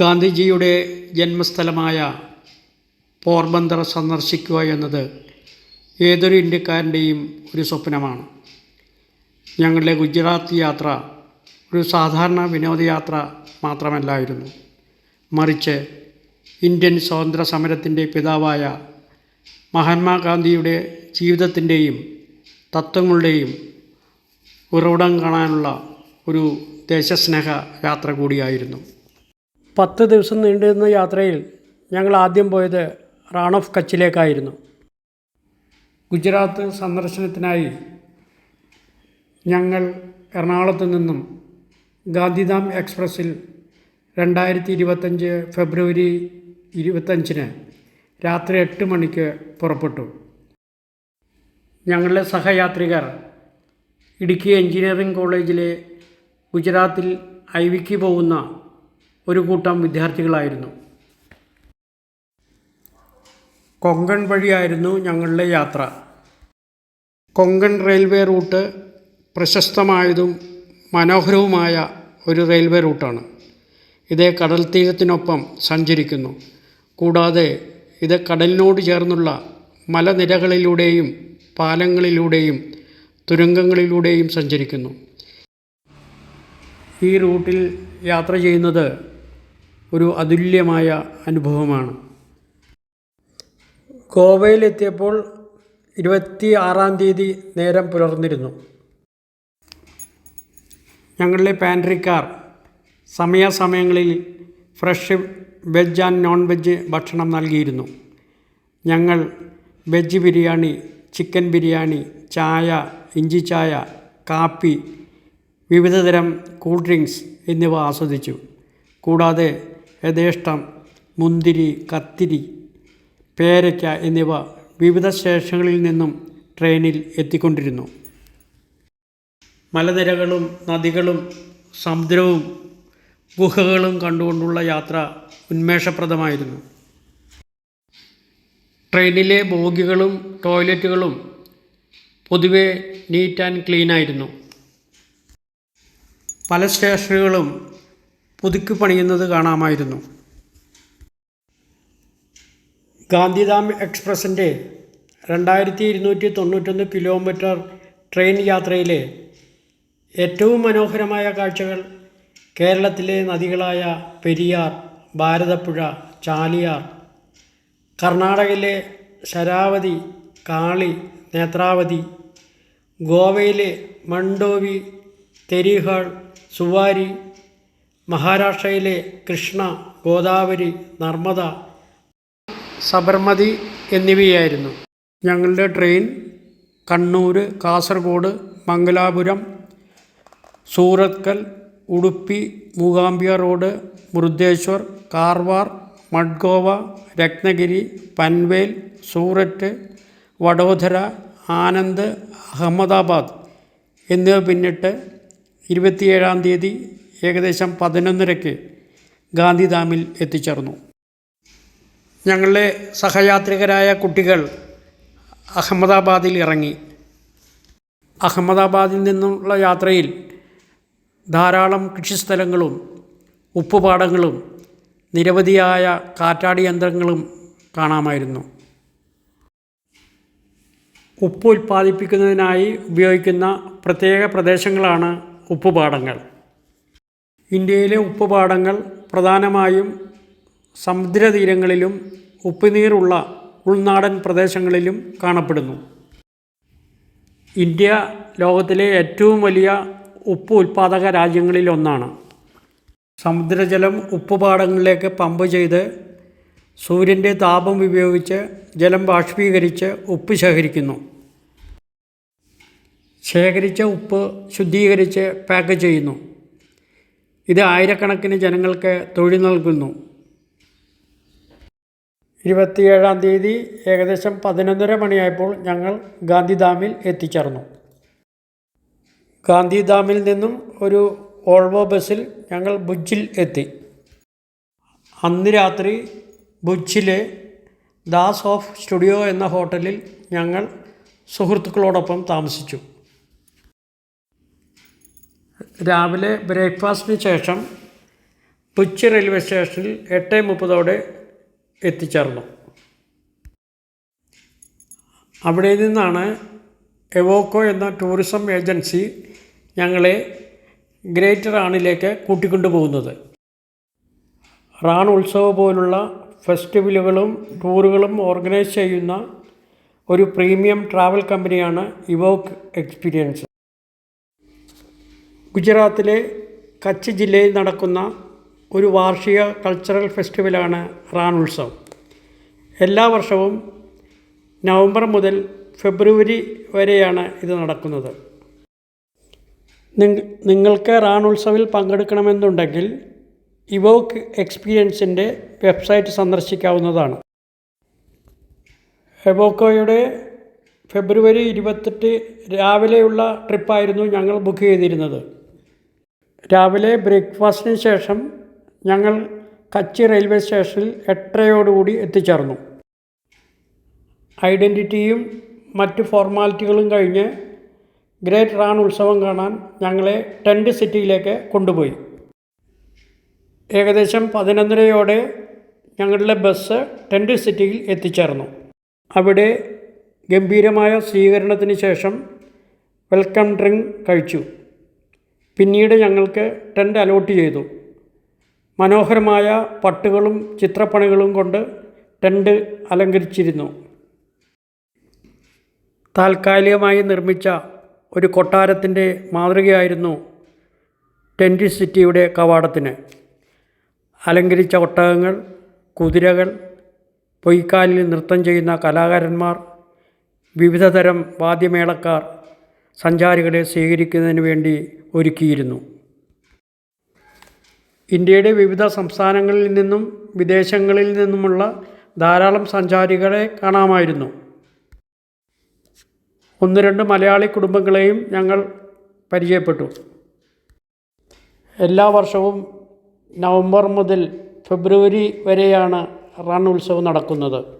ഗാന്ധിജിയുടെ ജന്മസ്ഥലമായ പോർബന്ദർ സന്ദർശിക്കുക എന്നത് ഏതൊരു ഇന്ത്യക്കാരന്റെയും ഒരു സ്വപ്നമാണ്. ഞങ്ങളുടെ ഗുജറാത്ത് യാത്ര ഒരു സാധാരണ വിനോദയാത്ര മാത്രമല്ലായിരുന്നു. മറിച്ച് ഇന്ത്യൻ സ്വാതന്ത്ര്യ സമരത്തിന്റെ പിതാവായ മഹാത്മാഗാന്ധിയുടെ ജീവിതത്തിന്റെയും തത്വങ്ങളുടെയും ഉറവിടം കാണാനുള്ള ഒരു ദേശസ്നേഹ യാത്ര കൂടിയായിരുന്നു. പത്ത് ദിവസം നീണ്ടുനിന്ന യാത്രയിൽ ഞങ്ങൾ ആദ്യം പോയത് റാൺ ഓഫ് കച്ചിലേക്കായിരുന്നു. ഗുജറാത്ത് സന്ദർശനത്തിനായി ഞങ്ങൾ എറണാകുളത്ത് നിന്നും ഗാന്ധിധാം എക്സ്പ്രസ്സിൽ രണ്ടായിരത്തി ഇരുപത്തഞ്ച് ഫെബ്രുവരി ഇരുപത്തഞ്ചിന് രാത്രി എട്ട് മണിക്ക് പുറപ്പെട്ടു. ഞങ്ങളുടെ സഹയാത്രികർ ഇടുക്കി എഞ്ചിനീയറിംഗ് കോളേജിലെ ഗുജറാത്തിൽ ഐ വിക്ക് പോകുന്ന ഒരു കൂട്ടം വിദ്യാർത്ഥികളായിരുന്നു. കൊങ്കൺ വഴിയായിരുന്നു ഞങ്ങളുടെ യാത്ര. കൊങ്കൺ റെയിൽവേ റൂട്ട് പ്രശസ്തമായതും മനോഹരവുമായ ഒരു റെയിൽവേ റൂട്ടാണ്. ഇത് കടൽ തീരത്തിനൊപ്പം സഞ്ചരിക്കുന്നു. കൂടാതെ ഇത് കടലിനോട് ചേർന്നുള്ള മലനിരകളിലൂടെയും പാലങ്ങളിലൂടെയും തുരങ്കങ്ങളിലൂടെയും സഞ്ചരിക്കുന്നു. ഈ റൂട്ടിൽ യാത്ര ചെയ്യുന്നത് ഒരു അതുല്യമായ അനുഭവമാണ്. ഗോവയിലെത്തിയപ്പോൾ ഇരുപത്തി ആറാം തീയതി നേരം പുലർന്നിരുന്നു. ഞങ്ങളുടെ പാൻട്രിക്കാർ സമയാസമയങ്ങളിൽ fresh veg and non veg ഭക്ഷണം നൽകിയിരുന്നു. ഞങ്ങൾ വെജ് ബിരിയാണി ചിക്കൻ ബിരിയാണി ചായ ഇഞ്ചി ചായ കാപ്പി വിവിധതരം കൂൾ ഡ്രിങ്ക്സ് എന്നിവ ആസ്വദിച്ചു. കൂടാതെ യഥേഷ്ടം മുന്തിരി കത്തിരി പേരയ്ക്ക എന്നിവ വിവിധ സ്റ്റേഷനുകളിൽ നിന്നും ട്രെയിനിൽ എത്തിക്കൊണ്ടിരുന്നു. മലനിരകളും നദികളും സമുദ്രവും ഗുഹകളും കണ്ടുകൊണ്ടുള്ള യാത്ര ഉന്മേഷപ്രദമായിരുന്നു. ട്രെയിനിലെ ബോഗികളും ടോയ്ലറ്റുകളും പൊതുവെ നീറ്റ് ആൻഡ് ക്ലീൻ ആയിരുന്നു. പല സ്റ്റേഷനുകളും പുതുക്കി പണിയുന്നത് കാണാമായിരുന്നു. ഗാന്ധിധാം എക്സ്പ്രസിന്റെ രണ്ടായിരത്തി ഇരുന്നൂറ്റി തൊണ്ണൂറ്റൊന്ന് കിലോമീറ്റർ ട്രെയിൻ യാത്രയിലെ ഏറ്റവും മനോഹരമായ കാഴ്ചകൾ കേരളത്തിലെ നദികളായ പെരിയാർ ഭാരതപ്പുഴ ചാലിയാർ കർണാടകയിലെ ശരാവതി കാളി നേത്രാവതി ഗോവയിലെ മണ്ടോവി തെരിഹാൾ സുവാരി മഹാരാഷ്ട്രയിലെ കൃഷ്ണ ഗോദാവരി നർമ്മദ സബർമതി എന്നിവയായിരുന്നു. ഞങ്ങളുടെ ട്രെയിൻ കണ്ണൂർ കാസർഗോഡ് മംഗലാപുരം സൂറത്കൽ ഉടുപ്പി മൂകാംബിയ റോഡ് മൃദ്ദേശ്വർ കാർവാർ മഡ്ഗോവ രത്നഗിരി പൻവേൽ സൂററ്റ് വഡോദര ആനന്ദ് അഹമ്മദാബാദ് എന്നിവ പിന്നിട്ട് ഇരുപത്തിയേഴാം തീയതി ഏകദേശം പതിനൊന്നരയ്ക്ക് ഗാന്ധിധാമിൽ എത്തിച്ചേർന്നു. ഞങ്ങളുടെ സഹയാത്രികരായ കുട്ടികൾ അഹമ്മദാബാദിൽ ഇറങ്ങി. അഹമ്മദാബാദിൽ നിന്നുള്ള യാത്രയിൽ ധാരാളം കൃഷിസ്ഥലങ്ങളും ഉപ്പുപാടങ്ങളും നിരവധിയായ കാറ്റാടി യന്ത്രങ്ങളും കാണാമായിരുന്നു. ഉപ്പ് ഉൽപ്പാദിപ്പിക്കുന്നതിനായി ഉപയോഗിക്കുന്ന പ്രത്യേക പ്രദേശങ്ങളാണ് ഉപ്പുപാടങ്ങൾ. ഇന്ത്യയിലെ ഉപ്പുപാടങ്ങൾ പ്രധാനമായും സമുദ്രതീരങ്ങളിലും ഉപ്പുനീറുള്ള ഉൾനാടൻ പ്രദേശങ്ങളിലും കാണപ്പെടുന്നു. ഇന്ത്യ ലോകത്തിലെ ഏറ്റവും വലിയ ഉപ്പ് ഉൽപ്പാദക രാജ്യങ്ങളിലൊന്നാണ്. സമുദ്രജലം ഉപ്പുപാടങ്ങളിലേക്ക് പമ്പ് ചെയ്ത് സൂര്യന്റെ താപം ഉപയോഗിച്ച് ജലം ബാഷ്പീകരിച്ച് ഉപ്പ് ശേഖരിക്കുന്നു. ശേഖരിച്ച ഉപ്പ് ശുദ്ധീകരിച്ച് പാക്ക് ചെയ്യുന്നു. ഇത് ആയിരക്കണക്കിന് ജനങ്ങൾക്ക് തൊഴിൽ നൽകുന്നു. ഇരുപത്തിയേഴാം തീയതി ഏകദേശം പതിനൊന്നര മണിയായപ്പോൾ ഞങ്ങൾ ഗാന്ധിധാമിൽ എത്തിച്ചേർന്നു. ഗാന്ധിധാമിൽ നിന്നും ഒരു ഓൾവോ ബസ്സിൽ ഞങ്ങൾ ഭുജിൽ എത്തി. അന്ന് രാത്രി ഭുജിലെ ദാസ് ഓഫ് സ്റ്റുഡിയോ എന്ന ഹോട്ടലിൽ ഞങ്ങൾ സുഹൃത്തുക്കളോടൊപ്പം താമസിച്ചു. രാവിലെ ബ്രേക്ക്ഫാസ്റ്റിന് ശേഷം കൊച്ചി റെയിൽവേ സ്റ്റേഷനിൽ എട്ട് മുപ്പതോടെ എത്തിച്ചേർന്നു. അവിടെ നിന്നാണ് എവോക്കോ എന്ന ടൂറിസം ഏജൻസി ഞങ്ങളെ ഗ്രേറ്റർ റാണിലേക്ക് കൂട്ടിക്കൊണ്ടു പോകുന്നത്. റാൺ ഉത്സവം പോലുള്ള ഫെസ്റ്റിവലുകളും ടൂറുകളും ഓർഗനൈസ് ചെയ്യുന്ന ഒരു പ്രീമിയം ട്രാവൽ കമ്പനിയാണ് ഇവോക്ക് എക്സ്പീരിയൻസ്. ഗുജറാത്തിലെ കച്ച് ജില്ലയിൽ നടക്കുന്ന ഒരു വാർഷിക കൾച്ചറൽ ഫെസ്റ്റിവലാണ് റാൻ ഉത്സവം. എല്ലാ വർഷവും നവംബർ മുതൽ ഫെബ്രുവരി വരെയാണ് ഇത് നടക്കുന്നത്. നിങ്ങൾക്ക് റാൻ ഉത്സവിൽ പങ്കെടുക്കണമെന്നുണ്ടെങ്കിൽ ഇവോക്ക് എക്സ്പീരിയൻസിന്റെ വെബ്സൈറ്റ് സന്ദർശിക്കാവുന്നതാണ്. എവോക്കോയുടെ ഫെബ്രുവരി ഇരുപത്തെട്ട് രാവിലെയുള്ള ട്രിപ്പായിരുന്നു ഞങ്ങൾ ബുക്ക് ചെയ്തിരുന്നത്. രാവിലെ ബ്രേക്ക്ഫാസ്റ്റിന് ശേഷം ഞങ്ങൾ കച്ചി റെയിൽവേ സ്റ്റേഷനിൽ എട്ടരയോടുകൂടി എത്തിച്ചേർന്നു. ഐഡന്റിറ്റിയും മറ്റ് ഫോർമാലിറ്റികളും കഴിഞ്ഞ് ഗ്രേറ്റ് റാൺ ഉത്സവം കാണാൻ ഞങ്ങളെ ടെന്റ് സിറ്റിയിലേക്ക് കൊണ്ടുപോയി. ഏകദേശം പതിനൊന്നരയോടെ ഞങ്ങളുടെ ബസ് ടെന്റ് സിറ്റിയിൽ എത്തിച്ചേർന്നു. അവിടെ ഗംഭീരമായ സ്വീകരണത്തിന് ശേഷം വെൽക്കം ഡ്രിങ്ക് കഴിച്ചു. പിന്നീട് ഞങ്ങൾക്ക് ടെന്റ് അലോട്ട് ചെയ്തു. മനോഹരമായ പട്ടുകളും ചിത്രപ്പണികളും കൊണ്ട് ടെന്റ് അലങ്കരിച്ചിരുന്നു. താൽക്കാലികമായി നിർമ്മിച്ച ഒരു കൊട്ടാരത്തിന്റെ മാതൃകയായിരുന്നു ടെന്റ് സിറ്റിയുടെ കവാടത്തിന്. അലങ്കരിച്ച ഒട്ടകങ്ങൾ കുതിരകൾ പൊയ്ക്കാലിൽ നൃത്തം ചെയ്യുന്ന കലാകാരന്മാർ വിവിധതരം വാദ്യമേളക്കാർ സഞ്ചാരികളെ സ്വീകരിക്കുന്നതിന് വേണ്ടി ഒരുക്കിയിരുന്നു. ഇന്ത്യയുടെ വിവിധ സംസ്ഥാനങ്ങളിൽ നിന്നും വിദേശങ്ങളിൽ നിന്നുമുള്ള ധാരാളം സഞ്ചാരികളെ കാണാമായിരുന്നു. ഒന്ന് രണ്ട് മലയാളി കുടുംബങ്ങളെയും ഞങ്ങൾ പരിചയപ്പെട്ടു. എല്ലാ വർഷവും നവംബർ മുതൽ ഫെബ്രുവരി വരെയാണ് റൺ ഉത്സവം നടക്കുന്നത്.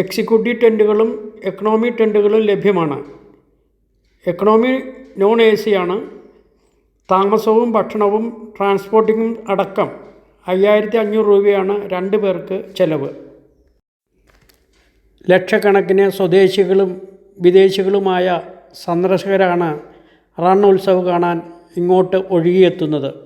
എക്സിക്യൂട്ടീവ് ടെന്റുകളും എക്കണോമി ടെന്റുകളും ലഭ്യമാണ്. എക്കണോമി നോൺ എ സിയാണ് താമസവും ഭക്ഷണവും ട്രാൻസ്പോർട്ടിങ്ങും അടക്കം അയ്യായിരത്തി അഞ്ഞൂറ് രൂപയാണ് രണ്ട് പേർക്ക് ചെലവ്. ലക്ഷക്കണക്കിന് സ്വദേശികളും വിദേശികളുമായ സന്ദർശകരാണ് റൺ ഉത്സവ് കാണാൻ ഇങ്ങോട്ട് ഒഴുകിയെത്തുന്നത്.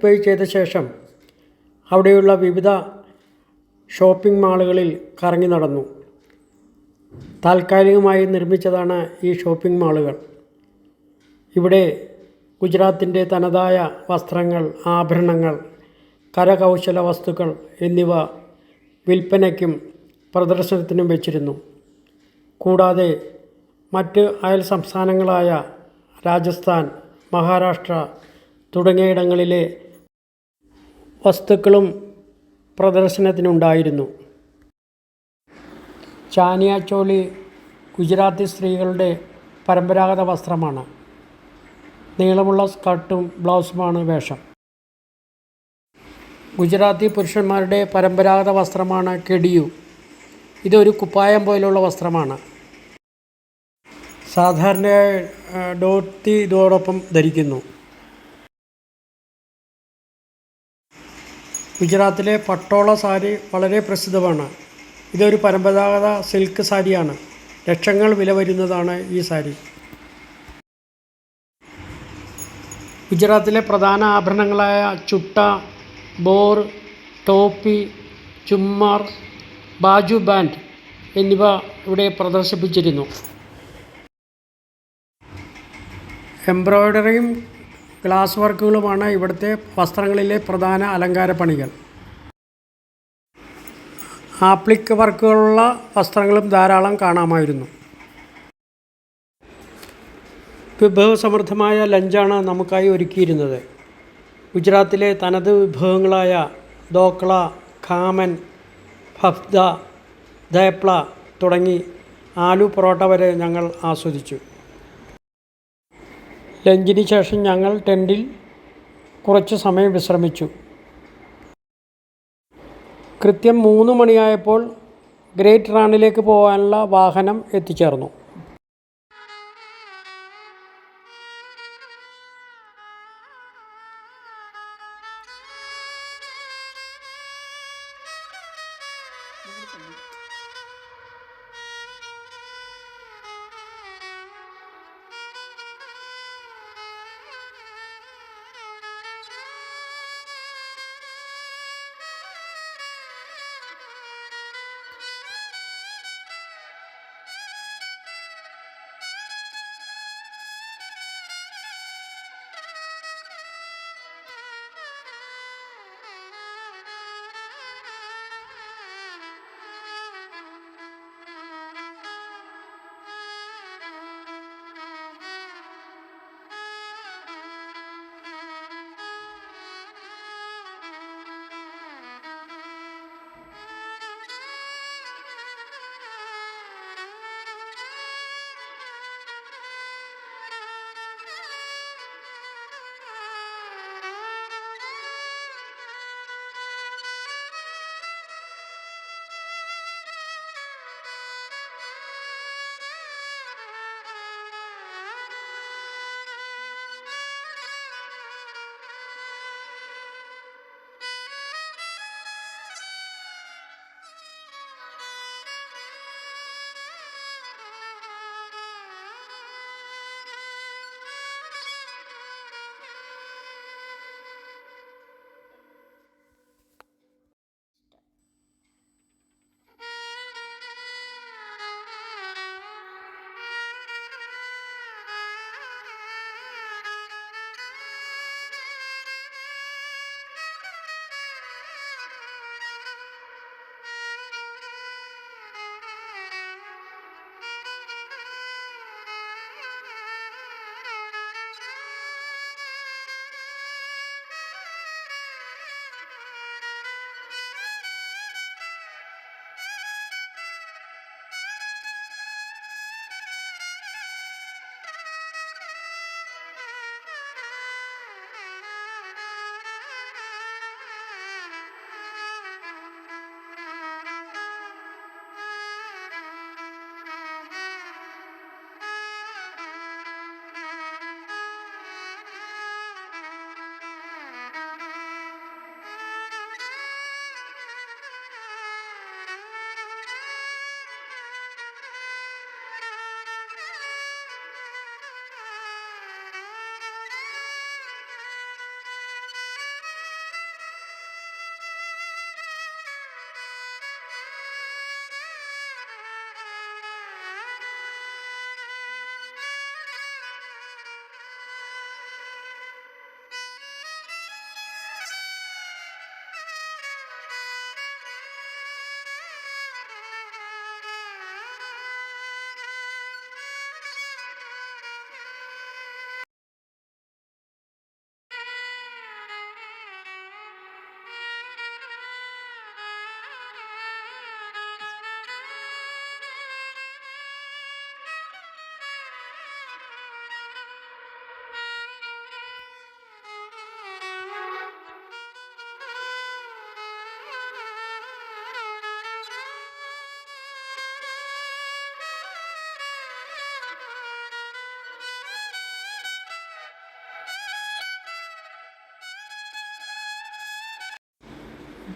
ഓക്യുപ്പൈ ചെയ്ത ശേഷം അവിടെയുള്ള വിവിധ ഷോപ്പിംഗ് മാളുകളിൽ കറങ്ങി നടന്നു. താൽക്കാലികമായി നിർമ്മിച്ചതാണ് ഈ ഷോപ്പിംഗ് മാളുകൾ ഇവിടെ ഗുജറാത്തിന്റെ തനതായ വസ്ത്രങ്ങൾ ആഭരണങ്ങൾ കരകൗശല വസ്തുക്കൾ എന്നിവ വിൽപ്പനയ്ക്കും പ്രദർശനത്തിനും വെച്ചിരുന്നു. കൂടാതെ മറ്റ് അയൽ സംസ്ഥാനങ്ങളായ രാജസ്ഥാൻ മഹാരാഷ്ട്ര തുടങ്ങിയിടങ്ങളിലെ വസ്തുക്കളും പ്രദർശനത്തിനുണ്ടായിരുന്നു. ചാനിയ ചോളി ഗുജറാത്തി സ്ത്രീകളുടെ പരമ്പരാഗത വസ്ത്രമാണ്. നീളമുള്ള സ്കർട്ടും ബ്ലൗസുമാണ് വേഷം. ഗുജറാത്തി പുരുഷന്മാരുടെ പരമ്പരാഗത വസ്ത്രമാണ് കെടിയു. ഇതൊരു കുപ്പായം പോലുള്ള വസ്ത്രമാണ്. സാധാരണ ഡോത്തി ഇതോടൊപ്പം ധരിക്കുന്നു. ഗുജറാത്തിലെ പട്ടോള സാരി വളരെ പ്രസിദ്ധമാണ്. ഇതൊരു പരമ്പരാഗത സിൽക്ക് സാരിയാണ്. ലക്ഷങ്ങൾ വില വരുന്നതാണ് ഈ സാരി. ഗുജറാത്തിലെ പ്രധാന ആഭരണങ്ങളായ ചുട്ട ബോർ ടോപ്പി ചുമ്മാർ ബാജു ബാൻഡ് എന്നിവ ഇവിടെ പ്രദർശിപ്പിച്ചിരുന്നു. എംബ്രോയ്ഡറിയും ഗ്ലാസ് വർക്കുകളുമാണ് ഇവിടുത്തെ വസ്ത്രങ്ങളിലെ പ്രധാന അലങ്കാര പണികൾ. ആപ്ലിക് വർക്കുകളുള്ള വസ്ത്രങ്ങളും ധാരാളം കാണാമായിരുന്നു. വിഭവസമൃദ്ധമായ ലഞ്ചാണ് നമുക്കായി ഒരുക്കിയിരുന്നത്. ഗുജറാത്തിലെ തനത് വിഭവങ്ങളായ ദോക്ള ഖാമൻ ഫഫ്ദ ദയപ്ല തുടങ്ങി ആലു പൊറോട്ട വരെ ഞങ്ങൾ ആസ്വദിച്ചു. ലഞ്ചിന് ശേഷം ഞങ്ങൾ ടെന്റിൽ കുറച്ച് സമയം വിശ്രമിച്ചു. കൃത്യം മൂന്ന് മണിയായപ്പോൾ ഗ്രേറ്റ് റാണിലേക്ക് പോകാനുള്ള വാഹനം എത്തിച്ചേർന്നു.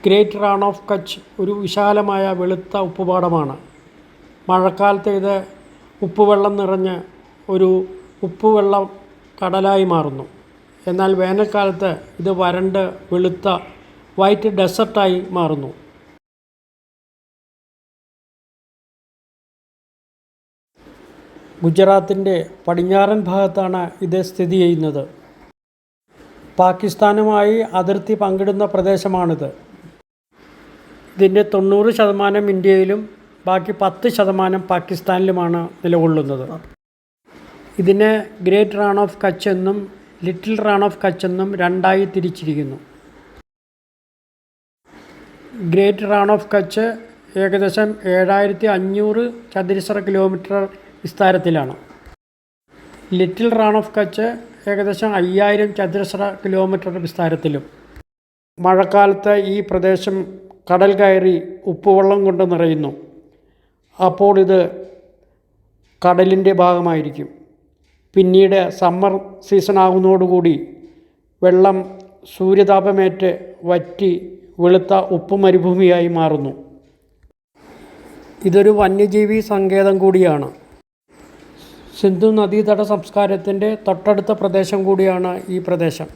ഗ്രേറ്റ് റാൺ ഓഫ് കച്ച് ഒരു വിശാലമായ വെളുത്ത ഉപ്പുപാടമാണ്. മഴക്കാലത്ത് ഇത് ഉപ്പുവെള്ളം നിറഞ്ഞ് ഒരു ഉപ്പുവെള്ളം കടലായി മാറുന്നു. എന്നാൽ വേനൽക്കാലത്ത് ഇത് വരണ്ട് വെളുത്ത വൈറ്റ് ഡെസർട്ടായി മാറുന്നു. ഗുജറാത്തിന്റെ പടിഞ്ഞാറൻ ഭാഗത്താണ് ഇത് സ്ഥിതി ചെയ്യുന്നത്. പാകിസ്ഥാനുമായി അതിർത്തി പങ്കിടുന്ന പ്രദേശമാണിത്. ഇതിന്റെ തൊണ്ണൂറ് ശതമാനം ഇന്ത്യയിലും ബാക്കി പത്ത് ശതമാനം പാകിസ്ഥാനിലുമാണ് നിലകൊള്ളുന്നത്. ഇതിനെ ഗ്രേറ്റ് റാൺ ഓഫ് കച്ച് എന്നും ലിറ്റിൽ റാൺ ഓഫ് കച്ച് എന്നും രണ്ടായി തിരിച്ചിരിക്കുന്നു. ഗ്രേറ്റ് റാൺ ഓഫ് കച്ച് ഏകദേശം ഏഴായിരത്തി അഞ്ഞൂറ് ചതുരശ്ര കിലോമീറ്റർ വിസ്താരത്തിലാണ്. ലിറ്റിൽ റാൺ ഓഫ് കച്ച് ഏകദേശം അയ്യായിരം ചതുരശ്ര കിലോമീറ്റർ വിസ്താരത്തിലും. മഴക്കാലത്ത് ഈ പ്രദേശം കടൽ കയറി ഉപ്പുവെള്ളം കൊണ്ട് നിറയുന്നു. അപ്പോൾ ഇത് കടലിന്റെ ഭാഗമായിരിക്കും. പിന്നീട് സമ്മർ സീസൺ ആകുന്നതോടുകൂടി വെള്ളം സൂര്യതാപമേറ്റ് വറ്റി വെളുത്ത ഉപ്പ് മരുഭൂമിയായി മാറുന്നു. ഇതൊരു വന്യജീവി സങ്കേതം കൂടിയാണ്. സിന്ധു നദീതട സംസ്കാരത്തിന്റെ തൊട്ടടുത്ത പ്രദേശം കൂടിയാണ് ഈ പ്രദേശം.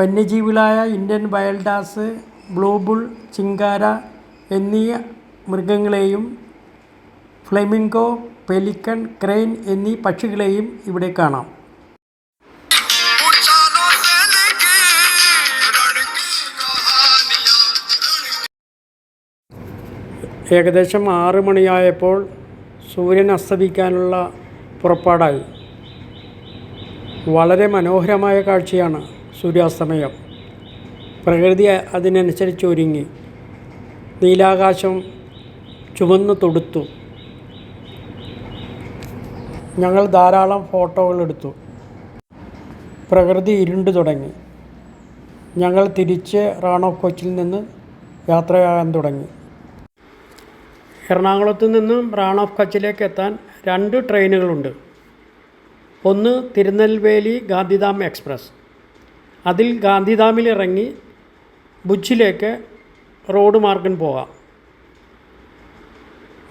വന്യജീവികളായ Indian wild ass blue bull chinkara എന്നീ മൃഗങ്ങളെയും ഫ്ലെമിംഗോ പെലിക്കൺ ക്രെയിൻ എന്നീ പക്ഷികളെയും ഇവിടെ കാണാം. ഏകദേശം ആറ് മണിയായപ്പോൾ സൂര്യൻ അസ്തമിക്കാനുള്ള പുറപ്പാടായി. വളരെ മനോഹരമായ കാഴ്ചയാണ് സൂര്യാസ്തമയം. പ്രകൃതി അതിനനുസരിച്ച് ഒരുങ്ങി. നീലാകാശം ചുവന്നു തൊടുത്തു. ഞങ്ങൾ ധാരാളം ഫോട്ടോകൾ എടുത്തു. പ്രകൃതി ഇരുണ്ടു തുടങ്ങി. ഞങ്ങൾ തിരിച്ച് റാണോ കൊച്ചിൽ നിന്ന് യാത്രയാകാൻ തുടങ്ങി. എറണാകുളത്ത് നിന്നും റാൺ ഓഫ് കച്ചിലേക്ക് എത്താൻ രണ്ട് ട്രെയിനുകളുണ്ട്. ഒന്ന് തിരുനെൽവേലി ഗാന്ധിധാം എക്സ്പ്രസ്. അതിൽ ഗാന്ധിധാമിൽ ഇറങ്ങി ഭുജിലേക്ക് റോഡ് മാർഗം പോകാം.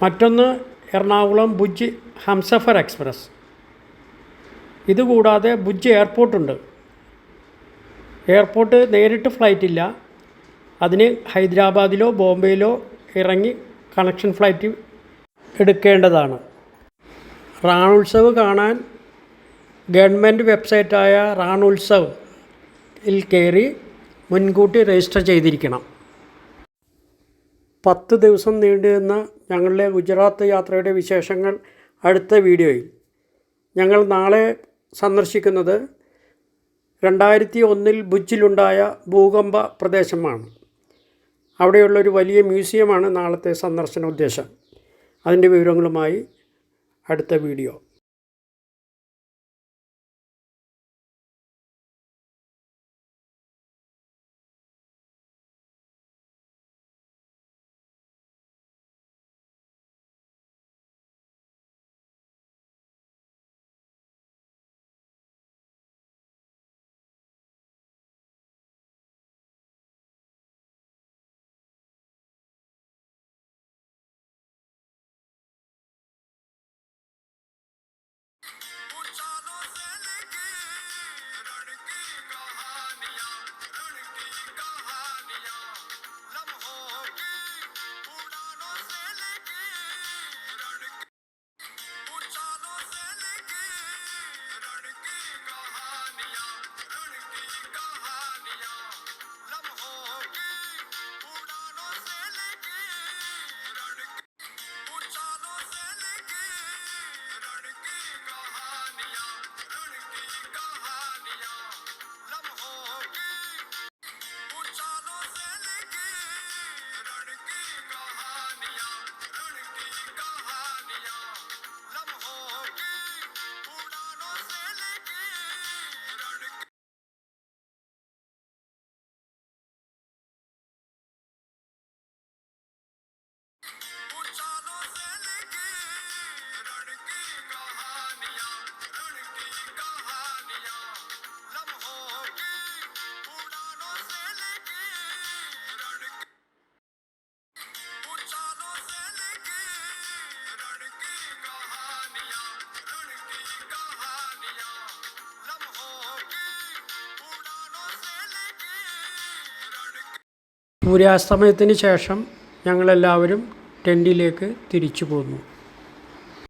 മറ്റൊന്ന് എറണാകുളം ഭുജ് ഹംസഫർ എക്സ്പ്രസ്. ഇതുകൂടാതെ ഭുജ് എയർപോർട്ടുണ്ട് എയർപോർട്ട് നേരിട്ട് ഫ്ലൈറ്റ് ഇല്ല. അതിന് ഹൈദരാബാദിലോ ബോംബെയിലോ ഇറങ്ങി കണക്ഷൻ ഫ്ലൈറ്റ് എടുക്കേണ്ടതാണ്. റാണുത്സവ് കാണാൻ ഗവൺമെന്റ് വെബ്സൈറ്റായ റാണുത്സവ് ഇൽ കയറി മുൻകൂട്ടി രജിസ്റ്റർ ചെയ്തിരിക്കണം. പത്ത് ദിവസം നീണ്ടുനിന്ന ഞങ്ങളുടെ ഗുജറാത്ത് യാത്രയുടെ വിശേഷങ്ങൾ അടുത്ത വീഡിയോയിൽ. ഞങ്ങൾ നാളെ സന്ദർശിക്കുന്നത് രണ്ടായിരത്തി ഒന്നിൽ ഭുജിലുണ്ടായ ഭൂകമ്പ പ്രദേശമാണ്. അവിടെയുള്ളൊരു വലിയ മ്യൂസിയമാണ് നാളത്തെ സന്ദർശന ഉദ്ദേശം. അതിന്റെ വിവരങ്ങളുമായി അടുത്ത വീഡിയോ. സൂര്യാസ്തമയത്തിന് ശേഷം ഞങ്ങളെല്ലാവരും ടെന്റിലേക്ക് തിരിച്ചു പോന്നു.